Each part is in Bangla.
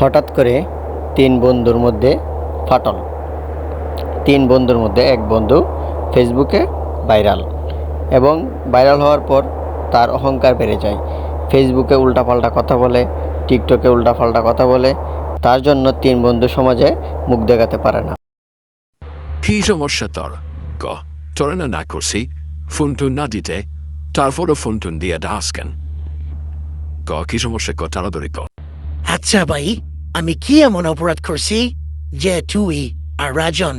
হঠাৎ করে তিন বন্ধুর মধ্যে ফাটল। তিন বন্ধুর মধ্যে এক বন্ধু ফেসবুকে ভাইরাল এবং ভাইরাল হওয়ার পর তার অহংকার বেড়ে যায়। ফেসবুকে উল্টাপাল্টা কথা বলে টিকটকে উল্টাপাল্টা কথা বলে তার জন্য তিন বন্ধু সমাজে মুখ দেখাতে পারে না। কি সমস্যা তোর? ক তোর না না করছি ফোন ফোনটুন না দিতে তারপরও ফোনটুন দিয়ে দাস কেন? ক কি সমস্যা ক তাড়াতাড়ি ক। আচ্ছা ভাই আমি কি এমন অপরাধ করছি যে তুই আর রাজন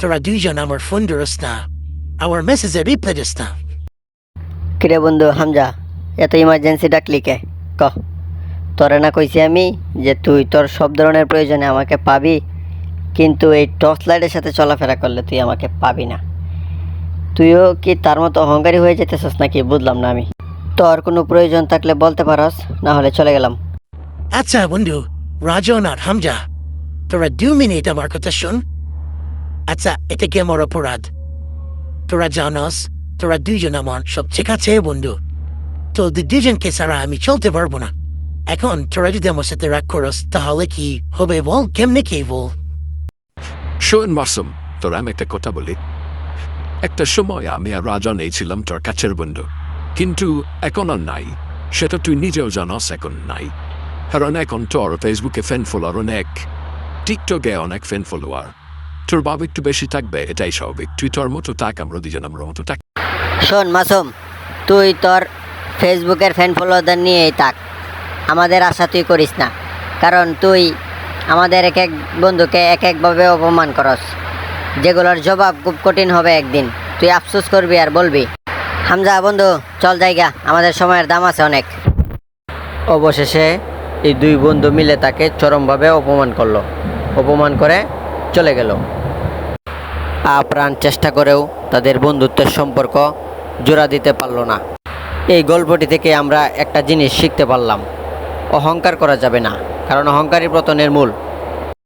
তোরা দুইজন আমার ফোন ধরস না আমার মেসেজে রিপ্লাই দিস না কিরে বন্ধু হামজা এত ইমার্জেন্সি ডাকলি কে? ক। তোরে না কইছি আমি যে তুই তোর সব ধরনের প্রয়োজনে আমাকে পাবি কিন্তু এই টর্চ লাইটের সাথে চলাফেরা করলে তুই আমাকে পাবি না। তুইও কি তার মতো অহংকারী হয়ে যেতেছস নাকি বুঝলাম না আমি। তোর কোনো প্রয়োজন থাকলে বলতে পারস না হলে চলে গেলাম। আচ্ছা বন্ধু রাজন আর হামজা তোরা দু মিনিট আমার কথা শুন আচ্ছা এটা কি আমার অপরাধ তোরা জানস তোরা দুইজন আমার সব ঠিক আছে বন্ধু তো দুজনকে ছাড়া আমি চলতে পারব না এখন তোরা যদি আমার সাথে রাগ করস তাহলে কি হবে বল কেমনে কি বল শোন মাসুম তোর আমি একটা কথা বলি একটা সময় আমি আর রাজন ছিলাম তোর কাছের বন্ধু কিন্তু এখন আর নাই সেটা তুই নিজেও জানাস এখন নাই কারণ এখন তোর ফেসবুকে ফ্যান ফলোয়ার অনেক টিকটকে অনেক ফ্যান ফলোয়ার তোর বাবা একটু বেশি থাকবে এটাই স্বাভাবিক তুই তোর মতো থাক আমরা দুজন আমরা মতো থাক শোন, মাসুম, তুই তোর ফেসবুকের ফ্যান ফলোয়ারদের নিয়েই থাক। আমাদের আশা তুই করিস না। কারণ তুই আমাদের এক এক বন্ধুকে এক একভাবে অপমান করস। যেগুলোর জবাব খুব কঠিন হবে একদিন। তুই আফসোস করবি আর বলবি। হামজা, বন্ধু, চল জায়গা। আমাদের সময়ের দাম আছে অনেক। অবশেষে এই দুই বন্ধু মিলে তাকে চরমভাবে অপমান করল। অপমান করে চলে গেল। আপ্রাণ চেষ্টা করেও তাদের বন্ধুত্বের সম্পর্ক জোড়া দিতে পারল না। এই গল্পটি থেকে আমরা একটা জিনিস শিখতে পারলাম। অহংকার করা যাবে না, কারণ অহংকারী পতনের মূল।